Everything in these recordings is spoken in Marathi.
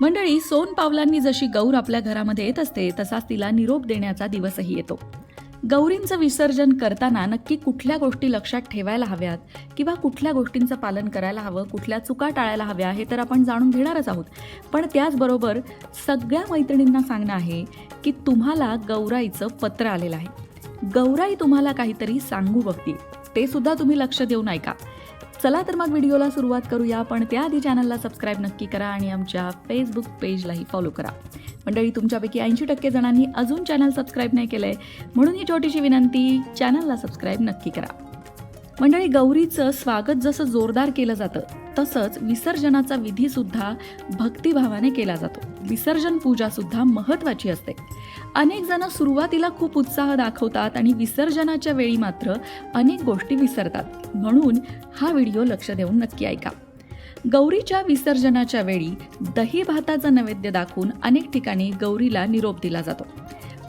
मंडळी सोन पावलांनी जशी गौर आपल्या घरामध्ये येत असते तसाच तिला निरोप देण्याचा दिवसही येतो. गौरींचं विसर्जन करताना नक्की कुठल्या गोष्टी लक्षात ठेवायला हव्यात किंवा कुठल्या गोष्टींचं पालन करायला हवं कुठल्या चुका टाळायला हव्या हे तर आपण जाणून घेणारच आहोत. पण त्याचबरोबर सगळ्या मैत्रिणींना सांगणं आहे की तुम्हाला गौराईचं पत्र आलेलं आहे. गौराई तुम्हाला काहीतरी सांगू बघते ते सुद्धा तुम्ही लक्ष देऊन ऐका. चला तर मग व्हिडिओला सुरुवात करूया पण त्याआधी चॅनलला सबस्क्राईब नक्की करा आणि आमच्या फेसबुक पेजलाही फॉलो करा. मंडळी तुमच्यापैकी ऐंशी टक्के जणांनी अजून चॅनल सबस्क्राईब नाही केलंय म्हणून ही छोटीशी विनंती चॅनलला सबस्क्राईब नक्की करा. मंडळी गौरीचं स्वागत जसं जोरदार केलं जातं तसंच विसर्जनाचा विधी सुद्धा भक्तिभावाने केला जातो. विसर्जन पूजा सुद्धा असते. अनेक जण सुरुवातीला खूप उत्साह दाखवतात आणि विसर्जनाच्या वेळी मात्र अनेक गोष्टी विसरतात. म्हणून हा व्हिडिओ लक्ष देऊन नक्की ऐका. गौरीच्या विसर्जनाच्या वेळी दही भाताचा नैवेद्य दाखवून अनेक ठिकाणी गौरीला निरोप दिला जातो.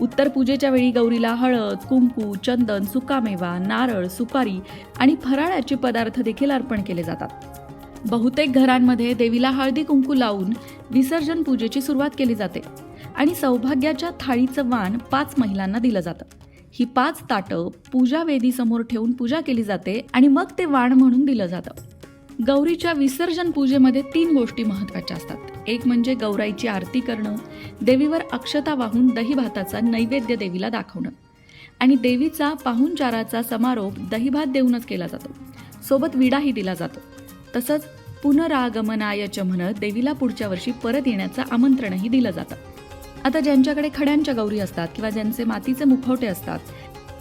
उत्तर पूजेच्या वेळी गौरीला हळद कुंकू चंदन सुकामेवा नारळ सुपारी आणि फराळाचे पदार्थ देखील अर्पण केले जातात. बहुतेक घरांमध्ये देवीला हळदी कुंकू लावून विसर्जन पूजेची सुरुवात केली जाते. आणि सौभाग्याच्या थाळीचं वाण पाच महिलांना दिलं जातं. ही पाच ताटं पूजा वेदीसमोर ठेवून पूजा केली जाते आणि मग ते वाण म्हणून दिलं जातं. गौरीच्या विसर्जन पूजेमध्ये तीन गोष्टी महत्त्वाच्या असतात. एक म्हणजे गौराईची आरती करणं देवीवर अक्षता वाहून दही भाताचा नैवेद्य देवीला दाखवणं. आणि देवीचा पाहुणचाराचा समारोप दहीभात देऊनच केला जातो. सोबत विडाही दिला जातो. तसंच पुनरागमनाय च म्हणत देवीला पुढच्या वर्षी परत येण्याचं आमंत्रणही दिलं जातं. आता ज्यांच्याकडे खड्यांच्या गौरी असतात किंवा ज्यांचे मातीचे मुखवटे असतात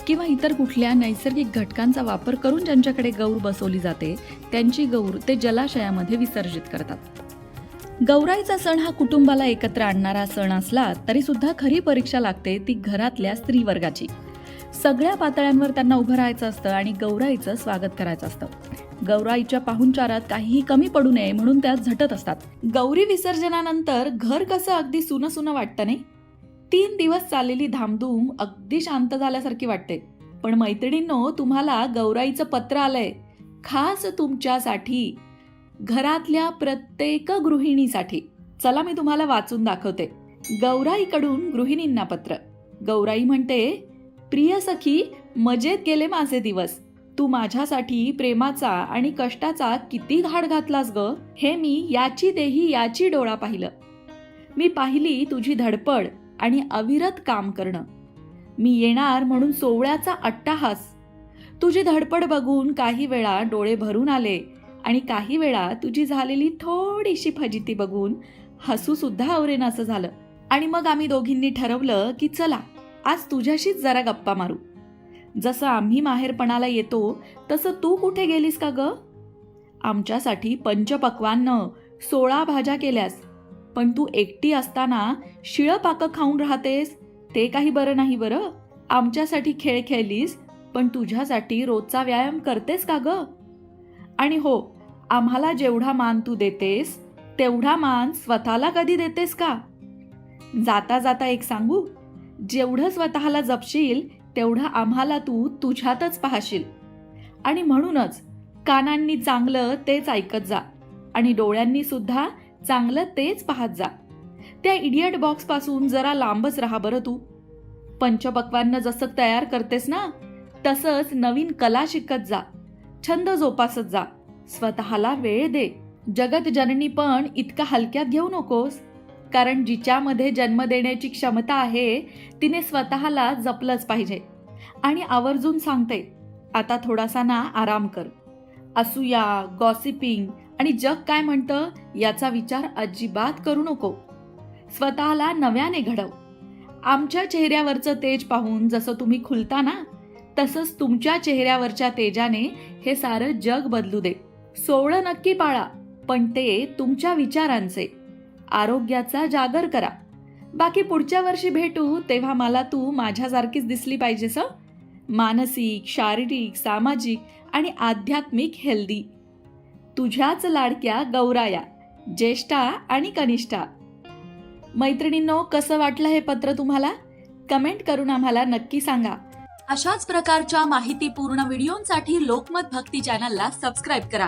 किंवा इतर कुठल्या नैसर्गिक घटकांचा वापर करून ज्यांच्याकडे गौर बसवली जाते त्यांची गौर ते जलाशयामध्ये विसर्जित करतात. गौराईचा सण हा कुटुंबाला एकत्र आणणारा सण असला तरी सुद्धा खरी परीक्षा लागते ती घरातल्या स्त्री वर्गाची सगळ्या पातळ्यांवर त्यांना उभं राहायचं असतं आणि गौराईचं स्वागत करायचं असतं. गौराईच्या पाहुणचारात काहीही कमी पडू नये म्हणून त्या झटत असतात. गौरी विसर्जनानंतर घर कसं अगदी सुनं सुनं वाटतं नाही? तीन दिवस चाललेली धामधूम अगदी शांत झाल्यासारखी वाटते. पण मैत्रिणींनो तुम्हाला गौराईचं पत्र आलंय. खास तुमच्यासाठी. घरातल्या प्रत्येक गृहिणीसाठी. चला मी तुम्हाला वाचून दाखवते. गौराईकडून गृहिणींना पत्र. गौराई म्हणते प्रिय सखी मजेत गेले माझे दिवस. तू माझ्यासाठी प्रेमाचा आणि कष्टाचा किती घाट घातलास ग? हे मी याची देही याची डोळा पाहिलं. मी पाहिली तुझी धडपड आणि अविरत काम करणं. मी येणार म्हणून सोवळ्याचा अट्टाहास. तुझी धडपड बघून काही वेळा डोळे भरून आले आणि काही वेळा तुझी झालेली थोडीशी फजिती बघून हसू सुद्धा आवरेन असं झालं. आणि मग आम्ही दोघींनी ठरवलं की चला आज तुझ्याशीच जरा गप्पा मारू. जसं आम्ही माहेरपणाला येतो तसं तू कुठे गेलीस का ग? आमच्यासाठी पंचपक्वांनं सोळा भाज्या केल्यास. पण तू एकटी असताना शिळं पाकं खाऊन राहतेस. ते काही बरं नाही बरं. आमच्यासाठी खेळ खेळलीस पण तुझ्यासाठी रोजचा व्यायाम करतेस का ग? आणि हो आम्हाला जेवढा मान तू देतेस तेवढा मान स्वतःला कधी देतेस का? जाता जाता एक सांगू? जेवढं स्वतःला जपशील तेवढं आम्हाला तू तुझ्यातच पाहशील. आणि म्हणूनच कानांनी चांगलं तेच ऐकत जा. आणि डोळ्यांनी सुद्धा चांगलं तेच पाहत जा. त्या इडियट बॉक्सपासून जरा लांबच राहा बरं तू. पंचपक्वान्न जसं तयार करतेस ना तसंच नवीन कला शिकत जा. छंद जोपासत जा. स्वतःला वेळ दे. जगत जननी पण इतका हलक्यात घेऊ नकोस. कारण जिच्यामध्ये जन्म देण्याची क्षमता आहे तिने स्वतःला जपलंच पाहिजे. आणि आवर्जून सांगते आता थोडासा ना आराम कर. असूया गॉसिपिंग आणि जग काय म्हणतं याचा विचार अजिबात करू नको. स्वतःला नव्याने घडव. आमच्या चेहऱ्यावरचं तेज पाहून जसं तुम्ही खुलता ना तसंच तुमच्या चेहऱ्यावरच्या तेजाने हे सारं जग बदलू दे. सोवळं नक्की पाळा पण ते तुमच्या विचारांचे. आरोग्याचा जागर करा. बाकी पुढच्या वर्षी भेटू तेव्हा मला तू माझ्यासारखीच दिसली पाहिजेस हं? मानसिक शारीरिक सामाजिक आणि आध्यात्मिक हेल्दी. तुझ्याच लाडक्या गौराया ज्येष्ठा आणि कनिष्ठा. मैत्रिणींनो कसं वाटलं हे पत्र तुम्हाला? कमेंट करून आम्हाला नक्की सांगा. अशाच प्रकारच्या माहितीपूर्ण व्हिडिओंसाठी लोकमत भक्ती चॅनलला सबस्क्राईब करा.